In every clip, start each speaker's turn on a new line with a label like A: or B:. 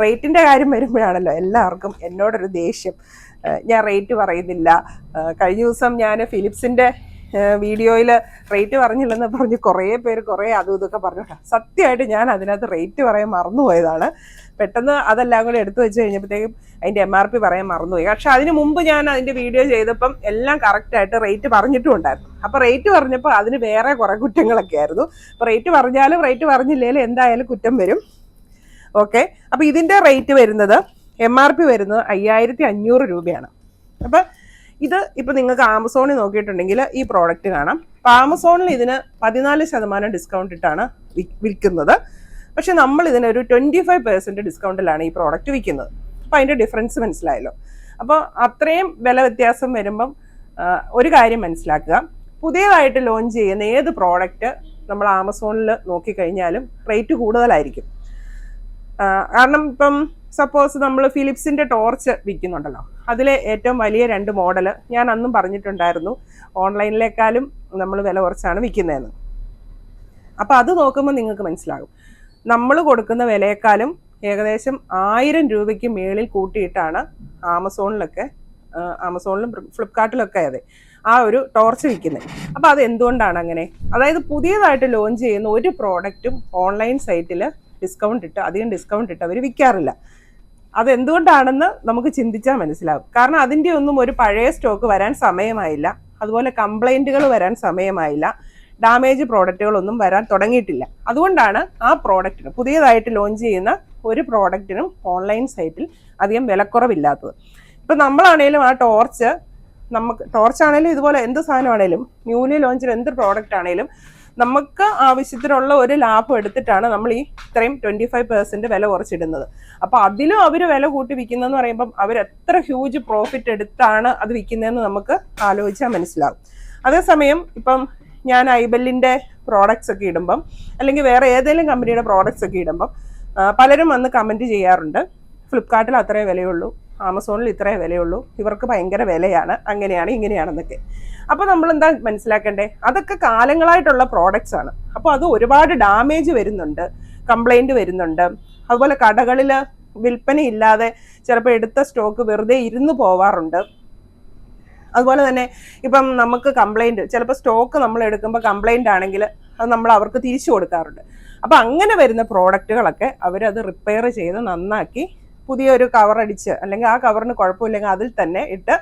A: റേറ്റിന്റെ കാര്യം വരുമ്പോഴാണല്ലോ എല്ലാവർക്കും എന്നോടൊരു ദേഷ്യം. ഞാൻ റേറ്റ് പറയുന്നില്ല. കഴിഞ്ഞ ദിവസം ഞാൻ ഫിലിപ്സിന്റെ വീഡിയോയിൽ റേറ്റ് പറഞ്ഞില്ലെന്ന് പറഞ്ഞ് കുറേ പേര് കുറേ അതും ഇതൊക്കെ പറഞ്ഞു. സത്യമായിട്ട് ഞാൻ അതിനകത്ത് റേറ്റ് പറയാൻ മറന്നുപോയതാണ്. പെട്ടെന്ന് അതെല്ലാം കൂടി എടുത്തു വെച്ച് കഴിഞ്ഞപ്പോഴത്തേക്കും അതിന്റെ എം ആർ പി പറയാൻ മറന്നുപോയി. പക്ഷെ അതിന് മുമ്പ് ഞാൻ അതിന്റെ വീഡിയോ ചെയ്തപ്പം എല്ലാം കറക്റ്റായിട്ട് റേറ്റ് പറഞ്ഞിട്ടും ഉണ്ടായിരുന്നു. അപ്പോൾ റേറ്റ് പറഞ്ഞപ്പോൾ അതിന് വേറെ കുറേ കുറ്റങ്ങളൊക്കെ ആയിരുന്നു. അപ്പോൾ റേറ്റ് പറഞ്ഞാലും റേറ്റ് പറഞ്ഞില്ലെങ്കിലും എന്തായാലും കുറ്റം വരും. ഓക്കെ അപ്പോൾ ഇതിന്റെ റേറ്റ് വരുന്നത് എം ആർ പി വരുന്നത് അയ്യായിരത്തി അഞ്ഞൂറ് രൂപയാണ്. അപ്പം ഇത് ഇപ്പം നിങ്ങൾക്ക് ആമസോണിൽ നോക്കിയിട്ടുണ്ടെങ്കിൽ ഈ പ്രോഡക്റ്റ് കാണാം. അപ്പോൾ ആമസോണിൽ ഇതിന് പതിനാല് ശതമാനം ഡിസ്കൗണ്ട് ഇട്ടാണ് വിൽക്കുന്നത്. പക്ഷെ നമ്മൾ ഇതിന് ഒരു ട്വന്റി ഫൈവ് പെർസെന്റ് ഡിസ്കൗണ്ടിലാണ് ഈ പ്രോഡക്റ്റ് വിൽക്കുന്നത്. അപ്പോൾ അതിന്റെ ഡിഫറൻസ് മനസ്സിലായല്ലോ. അപ്പോൾ അത്രയും വില വ്യത്യാസം വരുമ്പം ഒരു കാര്യം മനസ്സിലാക്കുക. പുതിയതായിട്ട് ലോഞ്ച് ചെയ്യുന്ന ഏത് പ്രോഡക്റ്റ് നമ്മൾ ആമസോണിൽ നോക്കിക്കഴിഞ്ഞാലും റേറ്റ് കൂടുതലായിരിക്കും. കാരണം ഇപ്പം സപ്പോസ് നമ്മൾ ഫിലിപ്സിന്റെ ടോർച്ച് വിൽക്കുന്നുണ്ടല്ലോ. അതിലെ ഏറ്റവും വലിയ രണ്ട് മോഡൽ ഞാൻ അന്നും പറഞ്ഞിട്ടുണ്ടായിരുന്നു. ഓൺലൈനിലേക്കാളും നമ്മൾ വില കുറച്ചാണ് വിൽക്കുന്നതെന്ന്. അപ്പോൾ അത് നോക്കുമ്പോൾ നിങ്ങൾക്ക് മനസ്സിലാകും. നമ്മൾ കൊടുക്കുന്ന വിലയേക്കാളും ഏകദേശം ആയിരം രൂപയ്ക്ക് മേളിൽ കൂട്ടിയിട്ടാണ് ആമസോണിലൊക്കെ ആമസോണിലും ഫ്ലിപ്കാർട്ടിലൊക്കെ അതെ ആ ഒരു ടോർച്ച് വിൽക്കുന്നത്. അപ്പോൾ അത് എന്തുകൊണ്ടാണ് അങ്ങനെ? അതായത് പുതിയതായിട്ട് ലോഞ്ച് ചെയ്യുന്ന ഒരു പ്രോഡക്റ്റും ഓൺലൈൻ സൈറ്റിൽ ഡിസ്കൗണ്ട് ഇട്ട് അധികം ഡിസ്കൗണ്ട് ഇട്ട് അവർ വിൽക്കാറില്ല അതെന്തുകൊണ്ടാണെന്ന് നമുക്ക് ചിന്തിച്ചാൽ മനസ്സിലാവും. കാരണം അതിന്റെ ഒന്നും ഒരു പഴയ സ്റ്റോക്ക് വരാൻ സമയമായില്ല. അതുപോലെ കംപ്ലൈന്റുകൾ വരാൻ സമയമായില്ല. ഡാമേജ് പ്രോഡക്റ്റുകളൊന്നും വരാൻ തുടങ്ങിയിട്ടില്ല. അതുകൊണ്ടാണ് ആ പ്രോഡക്റ്റിന് പുതിയതായിട്ട് ലോഞ്ച് ചെയ്യുന്ന ഒരു പ്രോഡക്റ്റിനും ഓൺലൈൻ സൈറ്റിൽ അധികം വിലക്കുറവില്ലാത്തത്. ഇപ്പം നമ്മളാണേലും ആ ടോർച്ച് നമുക്ക് ടോർച്ച് ആണേലും ഇതുപോലെ എന്ത് സാധനമാണേലും ന്യൂലി ലോഞ്ചിൽ എന്ത് പ്രോഡക്റ്റ് ആണേലും നമുക്ക് ആവശ്യത്തിനുള്ള ഒരു ലാഭം എടുത്തിട്ടാണ് നമ്മൾ ഈ ഇത്രയും ട്വന്റി ഫൈവ് പെർസെന്റ് വില കുറച്ചിടുന്നത്. അപ്പോൾ അതിലും അവർ വില കൂട്ടി വിൽക്കുന്നതെന്ന് പറയുമ്പം അവർ എത്ര ഹ്യൂജ് പ്രോഫിറ്റ് എടുത്താണ് അത് വിൽക്കുന്നതെന്ന് നമുക്ക് ആലോചിച്ചാൽ മനസ്സിലാവും. അതേസമയം ഇപ്പം ഞാൻ ഐബെല്ലിന്റെ പ്രോഡക്റ്റ്സ് ഒക്കെ ഇടുമ്പം അല്ലെങ്കിൽ വേറെ ഏതെങ്കിലും കമ്പനിയുടെ പ്രോഡക്റ്റ്സ് ഒക്കെ ഇടുമ്പം പലരും വന്ന് കമന്റ് ചെയ്യാറുണ്ട്. ഫ്ലിപ്കാർട്ടിൽ അത്രേ വിലയുള്ളൂ. ആമസോണിൽ ഇത്രേ വിലയുള്ളൂ. ഇവർക്ക് ഭയങ്കര വിലയാണ്. അങ്ങനെയാണ് ഇങ്ങനെയാണെന്നൊക്കെ. അപ്പോൾ നമ്മൾ എന്താ മനസ്സിലാക്കേണ്ടേ? അതൊക്കെ കാലങ്ങളായിട്ടുള്ള പ്രോഡക്റ്റ്സ് ആണ്. അപ്പോൾ അത് ഒരുപാട് ഡാമേജ് വരുന്നുണ്ട്. കംപ്ലൈന്റ് വരുന്നുണ്ട്. അതുപോലെ കടകളിൽ വിൽപ്പനയില്ലാതെ ചിലപ്പോൾ എടുത്ത സ്റ്റോക്ക് വെറുതെ ഇരുന്ന് പോവാറുണ്ട്. അതുപോലെ തന്നെ ഇപ്പം നമുക്ക് കംപ്ലൈന്റ് ചിലപ്പോൾ സ്റ്റോക്ക് നമ്മൾ എടുക്കുമ്പോൾ കംപ്ലൈന്റ് ആണെങ്കിൽ അത് നമ്മൾ അവർക്ക് തിരിച്ചു കൊടുക്കാറുണ്ട്. അപ്പോൾ അങ്ങനെ വരുന്ന പ്രോഡക്റ്റുകളൊക്കെ അവരത് റിപ്പയർ ചെയ്ത് നന്നാക്കി പുതിയൊരു കവർ അടിച്ച് അല്ലെങ്കിൽ ആ കവറിന് കുഴപ്പമില്ലെങ്കിൽ അതിൽ തന്നെ ഇട്ട്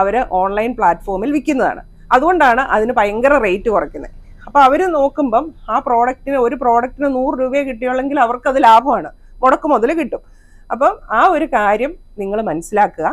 A: അവർ ഓൺലൈൻ പ്ലാറ്റ്ഫോമിൽ വിൽക്കുന്നതാണ്. അതുകൊണ്ടാണ് അതിന് ഭയങ്കര റേറ്റ് കുറയ്ക്കുന്നത്. അപ്പോൾ അവർ നോക്കുമ്പം ആ പ്രോഡക്റ്റിന് ഒരു പ്രോഡക്റ്റിന് നൂറ് രൂപയെ കിട്ടിയുള്ളെങ്കിൽ അവർക്കത് ലാഭമാണ്. മുടക്ക് മുതൽ കിട്ടും. അപ്പം ആ ഒരു കാര്യം നിങ്ങൾ മനസ്സിലാക്കുക.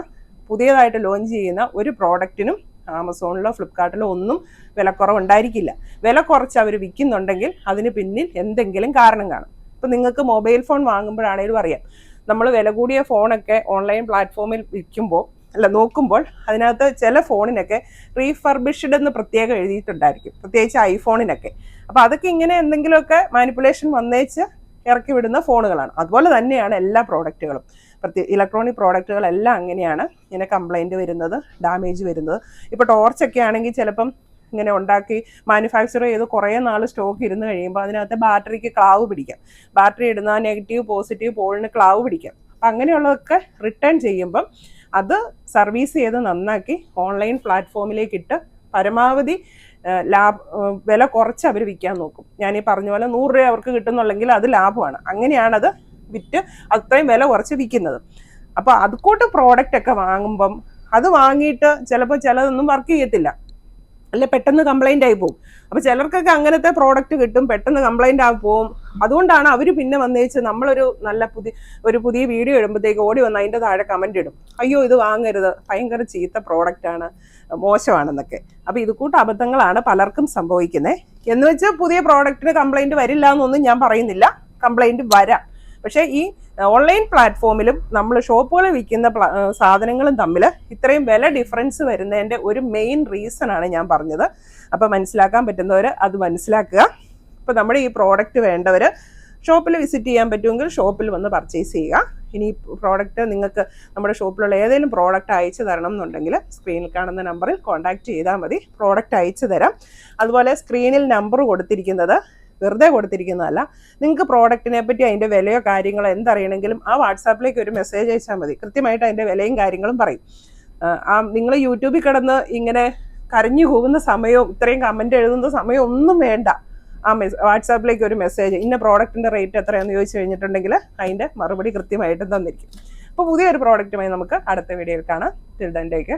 A: പുതിയതായിട്ട് ലോഞ്ച് ചെയ്യുന്ന ഒരു പ്രോഡക്റ്റിനും ആമസോണിലോ ഫ്ലിപ്കാർട്ടിലോ ഒന്നും വിലക്കുറവ് ഉണ്ടായിരിക്കില്ല വില കുറച്ച് അവർ വിൽക്കുന്നുണ്ടെങ്കിൽ അതിന് പിന്നിൽ എന്തെങ്കിലും കാരണം കാണും. ഇപ്പം നിങ്ങൾക്ക് മൊബൈൽ ഫോൺ വാങ്ങുമ്പോഴാണേലും അറിയാം. നമ്മൾ വില കൂടിയ ഫോണൊക്കെ ഓൺലൈൻ പ്ലാറ്റ്ഫോമിൽ വിൽക്കുമ്പോൾ അല്ല നോക്കുമ്പോൾ അതിനകത്ത് ചില ഫോണിനൊക്കെ റീഫർബിഷ്ഡ് എന്ന് പ്രത്യേകം എഴുതിയിട്ടുണ്ടായിരിക്കും. പ്രത്യേകിച്ച് ഐഫോണിനൊക്കെ അപ്പോൾ അതൊക്കെ ഇങ്ങനെ എന്തെങ്കിലുമൊക്കെ മാനിപ്പുലേഷൻ വന്നേച്ച് ഇറക്കി വിടുന്ന ഫോണുകളാണ്. അതുപോലെ തന്നെയാണ് എല്ലാ പ്രോഡക്റ്റുകളും പ്രത്യേക ഇലക്ട്രോണിക് പ്രോഡക്റ്റുകളെല്ലാം അങ്ങനെയാണ് ഇങ്ങനെ കംപ്ലൈന്റ് വരുന്നത് ഡാമേജ് വരുന്നത്. ഇപ്പോൾ ടോർച്ചൊക്കെ ആണെങ്കിൽ ചിലപ്പം ഇങ്ങനെ ഉണ്ടാക്കി മാനുഫാക്ചർ ചെയ്ത് കുറേ നാൾ സ്റ്റോക്ക് ഇരുന്ന് കഴിയുമ്പോൾ അതിനകത്ത് ബാറ്ററിക്ക് ക്ലാവ് പിടിക്കാം. ബാറ്ററി ഇടുന്ന നെഗറ്റീവ് പോസിറ്റീവ് പോളിന് ക്ലാവ് പിടിക്കാം. അപ്പം അങ്ങനെയുള്ളതൊക്കെ റിട്ടേൺ ചെയ്യുമ്പം അത് സർവീസ് ചെയ്ത് നന്നാക്കി ഓൺലൈൻ പ്ലാറ്റ്ഫോമിലേക്ക് ഇട്ട് പരമാവധി ലാഭ വില കുറച്ച് അവർ വിൽക്കാൻ നോക്കും. ഞാൻ ഈ പറഞ്ഞ പോലെ നൂറ് രൂപ അവർക്ക് കിട്ടുന്നുള്ളെങ്കിൽ അത് ലാഭമാണ്. അങ്ങനെയാണത് വിറ്റ് അത്രയും വില കുറച്ച് വിൽക്കുന്നത്. അപ്പോൾ അതുകൂട്ട് പ്രോഡക്റ്റ് ഒക്കെ വാങ്ങുമ്പം അത് വാങ്ങിയിട്ട് ചിലപ്പോൾ ചിലതൊന്നും വർക്ക് ചെയ്യത്തില്ല. അല്ലെ പെട്ടെന്ന് കംപ്ലൈന്റ് ആയി പോകും അപ്പോൾ ചിലർക്കൊക്കെ അങ്ങനത്തെ പ്രോഡക്റ്റ് കിട്ടും പെട്ടെന്ന് കംപ്ലൈന്റ് ആയി പോകും അതുകൊണ്ടാണ് അവർ പിന്നെ വന്നേച്ച് നമ്മളൊരു നല്ല പുതിയ ഒരു പുതിയ വീഡിയോ ഇടുമ്പോഴത്തേക്ക് ഓടി വന്ന് അതിന്റെ താഴെ കമന്റ് ഇടും. അയ്യോ ഇത് വാങ്ങരുത്. ഭയങ്കര ചീത്ത പ്രോഡക്റ്റാണ് മോശമാണെന്നൊക്കെ. അപ്പോൾ ഇത് കൂട്ട അബദ്ധങ്ങളാണ് പലർക്കും സംഭവിക്കുന്നത് എന്ന് വെച്ചാൽ പുതിയ പ്രോഡക്റ്റിന് കംപ്ലൈന്റ് വരില്ല എന്നൊന്നും ഞാൻ പറയുന്നില്ല. കംപ്ലൈന്റ് വരാം. പക്ഷേ ഈ ഓൺലൈൻ പ്ലാറ്റ്ഫോമിലും നമ്മൾ ഷോപ്പുകളിൽ വിൽക്കുന്ന സാധനങ്ങളും തമ്മിൽ ഇത്രയും വില ഡിഫറൻസ് വരുന്നതിന്റെ ഒരു മെയിൻ റീസൺ ആണ് ഞാൻ പറഞ്ഞത്. അപ്പോൾ മനസ്സിലാക്കാൻ പറ്റുന്നവർ അത് മനസ്സിലാക്കുക. അപ്പോൾ നമ്മുടെ ഈ പ്രോഡക്റ്റ് വേണ്ടവർ ഷോപ്പിൽ വിസിറ്റ് ചെയ്യാൻ പറ്റുമെങ്കിൽ ഷോപ്പിൽ വന്ന് പർച്ചേസ് ചെയ്യുക. ഇനി ഈ പ്രോഡക്റ്റ് നിങ്ങൾക്ക് നമ്മുടെ ഷോപ്പിലുള്ള ഏതെങ്കിലും പ്രോഡക്റ്റ് അയച്ചു തരണം എന്നുണ്ടെങ്കിൽ സ്ക്രീനിൽ കാണുന്ന നമ്പറിൽ കോൺടാക്റ്റ് ചെയ്താൽ മതി. പ്രോഡക്റ്റ് അയച്ചു തരാം. അതുപോലെ സ്ക്രീനിൽ നമ്പർ കൊടുത്തിരിക്കുന്നത് വെറുതെ കൊടുത്തിരിക്കുന്നതല്ല. നിങ്ങൾക്ക് പ്രോഡക്റ്റിനെ പറ്റി അതിന്റെ വിലയോ കാര്യങ്ങളോ എന്തറിയണമെങ്കിലും ആ വാട്സാപ്പിലേക്ക് ഒരു മെസ്സേജ് അയച്ചാൽ മതി. കൃത്യമായിട്ട് അതിന്റെ വിലയും കാര്യങ്ങളും പറയും. ആ, നിങ്ങൾ യൂട്യൂബിൽ കിടന്ന് ഇങ്ങനെ കരഞ്ഞു പോകുന്ന സമയവും ഇത്രയും കമന്റ് എഴുതുന്ന സമയം ഒന്നും വേണ്ട. ആ മെസ് വാട്സാപ്പിലേക്ക് ഒരു മെസ്സേജ് ഇന്ന പ്രോഡക്റ്റിന്റെ റേറ്റ് എത്രയാണെന്ന് ചോദിച്ചു കഴിഞ്ഞിട്ടുണ്ടെങ്കിൽ അതിന്റെ മറുപടി കൃത്യമായിട്ട് തന്നിരിക്കും. അപ്പോൾ പുതിയൊരു പ്രോഡക്റ്റുമായി നമുക്ക് അടുത്ത വീഡിയോയിൽ കാണാം. Till don't take